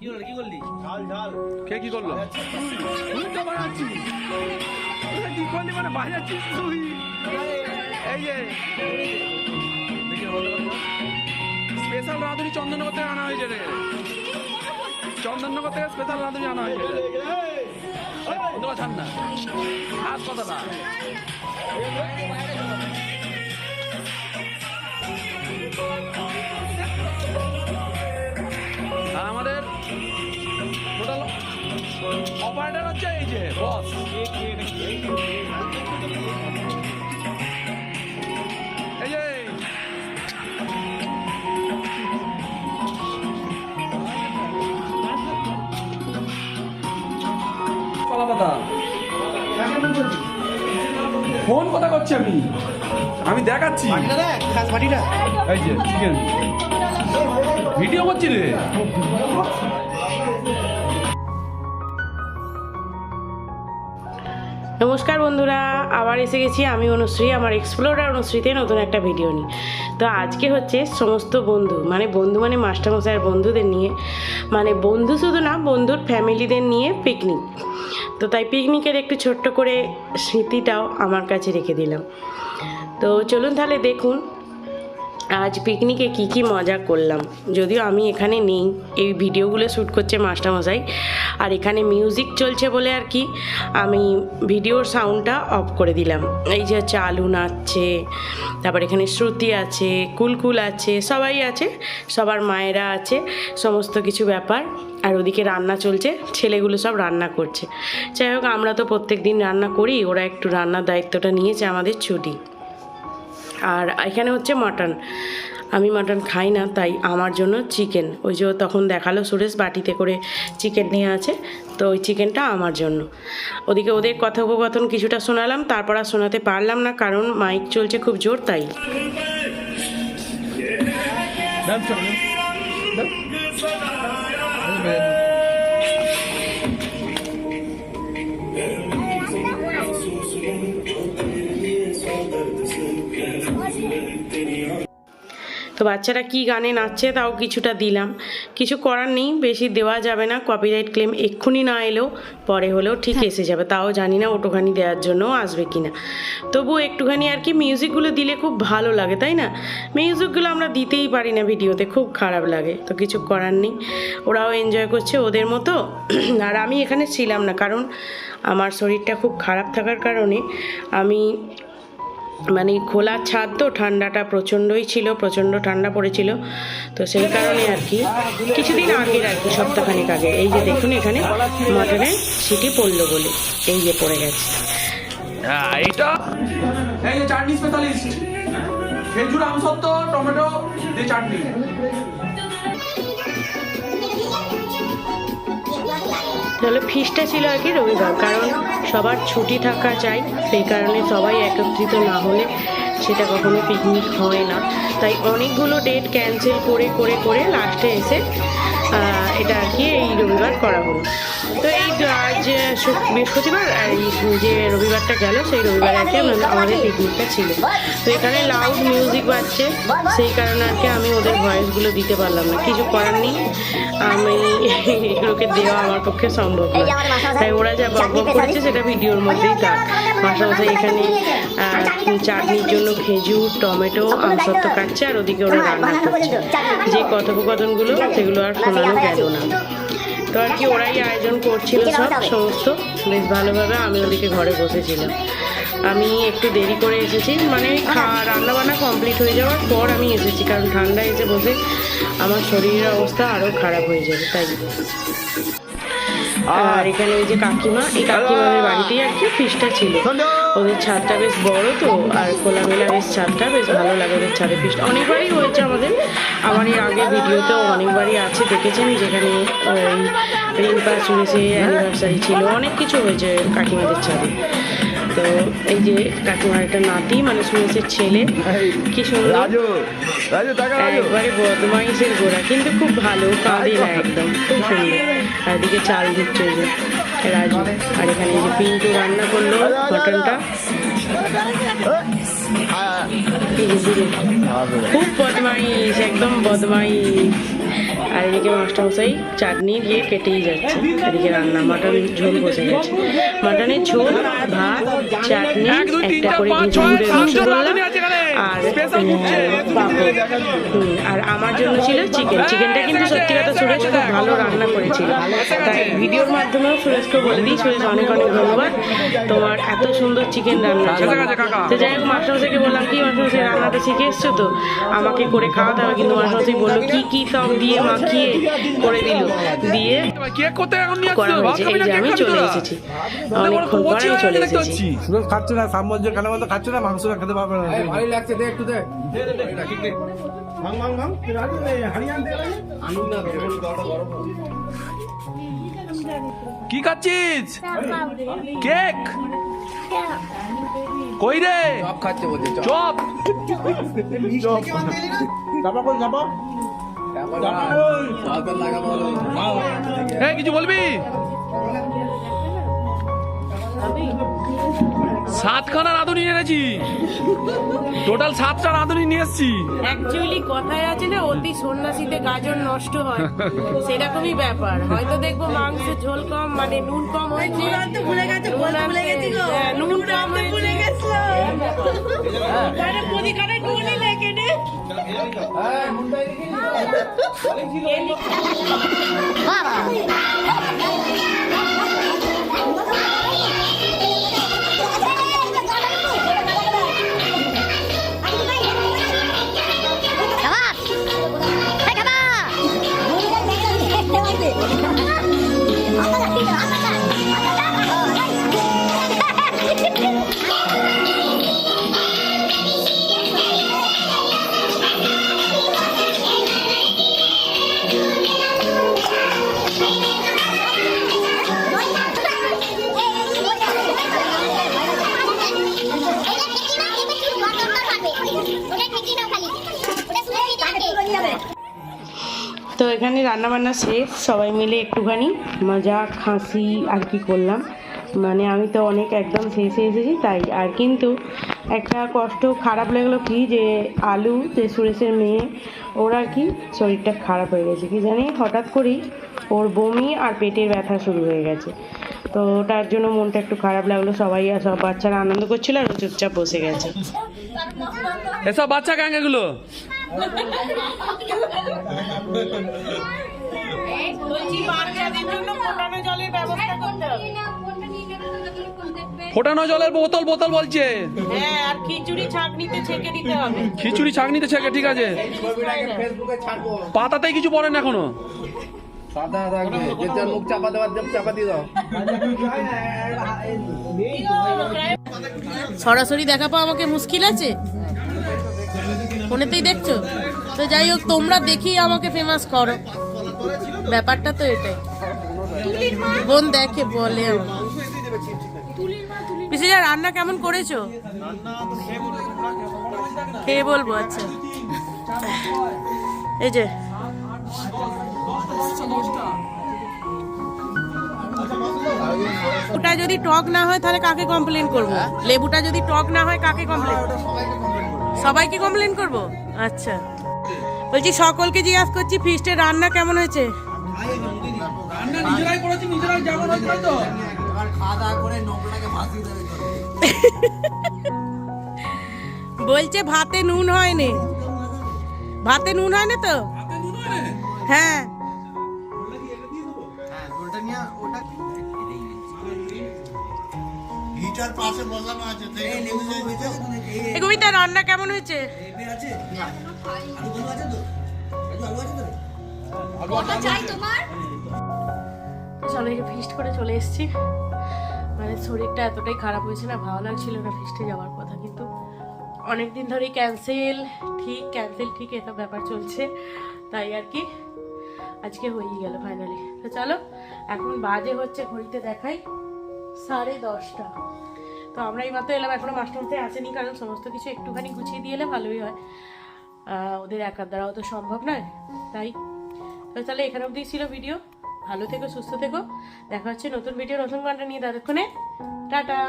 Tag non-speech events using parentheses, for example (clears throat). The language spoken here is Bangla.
কি করলি কি করলি? ঝাল ঝাল কে কি করল? তুই তো বানাচ্ছি কি করলি মানে বাজাচ্ছিস তুই এই যে। স্পেশাল রাঁধুনি চন্দননগর থেকে আনা হয়েছে রে। চন্দননগর থেকে স্পেশাল রাঁধুনি আনা হয়েছে ছাড় না। হাত কথাটা আর অপারেটর হচ্ছে এই যে বস এই যে। ফোন কথা করছি আমি? আমি দেখাচ্ছি। এই যে ভিডিও করছি রে। নমস্কার বন্ধুরা, আবার এসে গেছি আমি অনুশ্রী, আমার এক্সপ্লোরার অনুশ্রীতে নতুন একটা ভিডিও নিই তো আজকে হচ্ছে সমস্ত বন্ধু মানে বন্ধু মানে মাস্টারমশাইয়ের বন্ধুদের নিয়ে মানে বন্ধু শুধু না, বন্ধুর ফ্যামিলিদের নিয়ে পিকনিক তো তাই পিকনিকের একটু ছোট্ট করে স্মৃতিটাও আমার কাছে রেখে দিলাম। তো চলুন তাহলে দেখুন আজ পিকনিকে কি কি মজা করলাম। যদিও আমি এখানে নেই, এই ভিডিওগুলো শ্যুট করছে মাস্টারমশাই। আর এখানে মিউজিক চলছে বলে আর কি, আমি ভিডিওর সাউন্ডটা অফ করে দিলাম। এই যে হচ্ছে নাচছে, তারপর এখানে শ্রুতি আছে, কুলকুল আছে, সবাই আছে, সবার মায়েরা আছে, সমস্ত কিছু ব্যাপার। আর ওদিকে রান্না চলছে, ছেলেগুলো সব রান্না করছে। যাই হোক, আমরা তো প্রত্যেক দিন রান্না করি, ওরা একটু রান্নার দায়িত্বটা নিয়েছে আমাদের ছুটি। আর এখানে হচ্ছে মাটন। আমি মাটন খাই না, তাই আমার জন্য চিকেন। ওই যে তখন দেখাল সুরেশ বাটিতে করে চিকেন নিয়ে আছে, তো ওই চিকেনটা আমার জন্য। ওদিকে ওদের কথোপকথন কিছুটা শোনালাম, তারপর আর শোনাতে পারলাম না, কারণ মাইক চলছে খুব জোর, তাই। তো বাচ্চারা কি গানে নাচছে তাও কিছুটা দিলাম। কিছু করার নেই বেশি দেওয়া যাবে না কপিরাইট ক্লেম এক্ষুনি না এলেও পরে হলেও ঠিক এসে যাবে তাও জানি না ওটোখানি দেওয়ার জন্য আসবে কি না তবু একটুখানি আর কি মিউজিকগুলো দিলে খুব ভালো লাগে তাই না? মিউজিকগুলো আমরা দিতেই পারি না ভিডিওতে খুব খারাপ লাগে তো কিছু করার নেই। ওরাও এনজয় করছে ওদের মতো। (clears throat) আর আমি এখানে ছিলাম না কারণ আমার শরীরটা খুব খারাপ থাকার কারণে আমি মানে খোলা ছাদ তো ঠান্ডাটা প্রচণ্ডই ছিল প্রচণ্ড ঠান্ডা পড়েছিল। তো সেই কারণে আর কি কিছুদিন আগে আর কি সপ্তাহখানেক আগে। এই যে দেখুন এখানে মটনের সিটি পড়ল বলে এই যে পড়ে গেছে। হ্যাঁ এইটা? এই যে চাটনি স্পেশালিস্ট খেজুর আমসত্ব টমেটো দিয়ে চাটনি। তাহলে ফিসটা ছিল আর কি রবিবার, কারণ সবার ছুটি থাকা চাই সেই কারণে সবাই একত্রিত না হলে সেটা কখনো পিকনিক হয় না। তাই অনেকগুলো ডেট ক্যান্সেল করে করে করে লাস্টে এসে এটা আর কি এই রবিবার করা হলো। তো এই শুক- বৃহস্পতিবার যে রবিবারটা গেল, সেই রবিবারে আর কি আমাদের পিকনিকটা ছিল। তো এখানে লাউড মিউজিক বাজছে, সেই কারণে আর কি আমি ওদের ভয়েসগুলো দিতে পারলাম না। কিছু করার নেই। আমি এগুলোকে দেওয়া আমার পক্ষে সম্ভব নয়। তাই ওরা যা বকবক করেছে সেটা ভিডিওর মধ্যেই থাক। মাসামশাই এখানে চাটনির জন্য খেজুর, টমেটো আমসত্ব কাটছে, আর ওদিকে ওরা রান্না করছে। যে কথোপকথনগুলো, সেগুলো আর শোনানো গেল না। তো আর কি ওরাই আয়োজন করছিল সব সমস্ত। বেশ ভালোভাবে আমি ওদিকে ঘরে বসেছিলাম। আমি একটু দেরি করে এসেছি মানে রান্না বান্না কমপ্লিট হয়ে যাওয়ার পর আমি এসেছি কারণ ঠান্ডা এসে বসে আমার শরীরের অবস্থা আরও খারাপ হয়ে যাবে তাই। আর এখানে ওই যে কাকিমা এই কাকিমাদের বাড়িতেই আর কি ফিসটা ছিল। ওদের ছাদটা বেশ বড় তো আর খোলামেলা বেশ ছাদটা বেশ ভালো লাগে ওদের ছাদে ফিসটা অনেকবারই হয়েছে আমাদের আমার এর আগে ভিডিওতেও অনেকবারই আছে দেখেছেন? যেখানে ওই রিম্পা সুরেশের অ্যানিভার্সারি ছিল অনেক কিছু হয়েছে কাকিমাদের ছাদে। তো এই যে কাকিমার একটা নাতি মানে সুরেশের ছেলে। কি সুন্দর। একবারে বদমাইশের গোড়া কিন্তু খুব ভালো কাঁদে না একদম খুব সুন্দর। আর এদিকে চাল দিচ্ছে যে রাজু। আর এখানে এই যে পিন্টু রান্না করল মটনটা। খুব বদমাইশ একদম বদমাইশ। আর এদিকে মাস্টারমশাই চাটনি দিয়ে কেটেই যাচ্ছে। এদিকে রান্না মাটন ঝোল বসে গেছে। মাটনের ঝোল ভাত চাটনি একটা করে পাঁচ, আর আর আমার জন্য ছিল চিকেন চিকেনটা কিন্তু সত্যি কথা সুরেশ খুব ভালো রান্না করেছিল। তাই ভিডিওর মাধ্যমেও সুরেশকে বলে দিই সুরেশ অনেক অনেক ধন্যবাদ। তোমার এত সুন্দর চিকেন রান্না। কাছে তো যাই হোক মাস্টারমশাইকে বললাম কি মাস্টারমশাই রান্নাটা শিখে এসছো তো? আমাকে করে খাওয়াতে হবে কিন্তু মাস্টারমশাই বলল কি কি সব দিয়ে মাখিয়ে করে দিল? দিয়ে করা হয়েছে। এই যে আমি চলে এসেছি। অনেকক্ষণ পরে আমি চলে এসেছি। খাচ্ছে না সাম্রাজ্য খেলে মতো খাচ্ছে না মাংস খেতে পারবে না। লাগছে দে একটু দে। কি খাচ্ছিস? কেক? কই রে? সব খাচ্ছে বলছে চপ। চপ। কই হ্যাঁ কিছু বলবি? সাতখানা রাঁধুনি এনেছি। টোটাল সাতটা রাঁধুনি নিয়ে এসছি। অ্যাকচুয়ালি কথায় আছে না অতি সন্ন্যাসীতে গাজন নষ্ট হয়। সেরকমই ব্যাপার। হয়তো দেখব মাংস ঝোল কম মানে নুন কম হয়েছে। ভুলে গেছে ভুলে গেছি গো হ্যাঁ, নুন কম ভুলে হয়েছে। গেছিল। আরে প্রদীকারে নুনই লেগে নে তো এখানে রান্না বান্না শেষ, সবাই মিলে একটুখানি মজা খাসি আর কি করলাম। মানে আমি তো অনেক একদম শেষে এসেছি, তাই আর কিন্তু একটা কষ্ট খারাপ লাগল কি যে আলু যে সুরেশের মেয়ে, ওর আর কি শরীরটা খারাপ হয়ে গেছে। কি জানি হঠাৎ করেই ওর বমি আর পেটের ব্যথা শুরু হয়ে গেছে। তো ওটার জন্য মনটা একটু খারাপ লাগল, সবাই আর সব বাচ্চারা আনন্দ করছিল আর চুপচাপ বসে গেছে। এসব বাচ্চা এগুলো ফোটানো জলের বোতল বোতল বলছে। হ্যাঁ আর খিচুড়ি ছাঁকনিতে ছেঁকে দিতে হবে। খিচুড়ি ছাঁকনিতে ছেঁকে ঠিক আছে। পাতাতে কিছু পড়ে না এখনও সাদা থাকবে মুখ চাপা দেওয়ার দেব চাপা দিয়ে দাও। সরাসরি দেখা পাওয়া আমাকে মুশকিল আছে? ফোনেতেই দেখছ? তো যাই হোক, তোমরা দেখি আমাকে ফেমাস করো। ব্যাপারটা তো এটাই। বোন দেখে, বলে পিসিজা রান্না কেমন করেছ? খেয়ে বলব আচ্ছা। এই যে। ওটা যদি টক না হয়, তাহলে কাকে কমপ্লেন করব? লেবুটা যদি টক না হয়, কাকে কমপ্লেন সবাইকে কমপ্লেন করব? আচ্ছা। বলছি সকলকে জিজ্ঞাসা করছি ফিস্টের রান্না কেমন হয়েছে? নিজেরাই করেছি নিজেরাই যেমন হয়েছে তো। বলছে ভাতে নুন হয়নি। ভাতে নুন হয়। না তো হ্যাঁ এ কবিতা রান্না কেমন হয়েছে? সবাইকে ফিস্ট করে চলে এসেছি। মানে শরীরটা এতটাই খারাপ হয়েছে না ভালো লাগছিল না ফিস্টে যাওয়ার কথা কিন্তু অনেক দিন ধরেই ক্যান্সেল ঠিক ক্যান্সেল ঠিক এসব ব্যাপার চলছে তাই আর কি। আজকে হয়েই গেল ফাইনালি তো চলো এখন বাজে হচ্ছে ঘড়িতে দেখাই। সাড়ে দশটা। তো আমরা এই মাত্র এলাম, এখনও মাস্টারমশাই আসেনি, কারণ সমস্ত কিছু একটুখানি গুছিয়ে দিয়ে এলে ভালোই হয়। ওদের একার দ্বারাও তো সম্ভব নয়, তাই? তাহলে এখানে অবধি ছিল ভিডিও ভালো থেকো, সুস্থ থেকো। দেখা হচ্ছে নতুন ভিডিও নতুন গানটা নিয়ে ততক্ষণে। টাটা!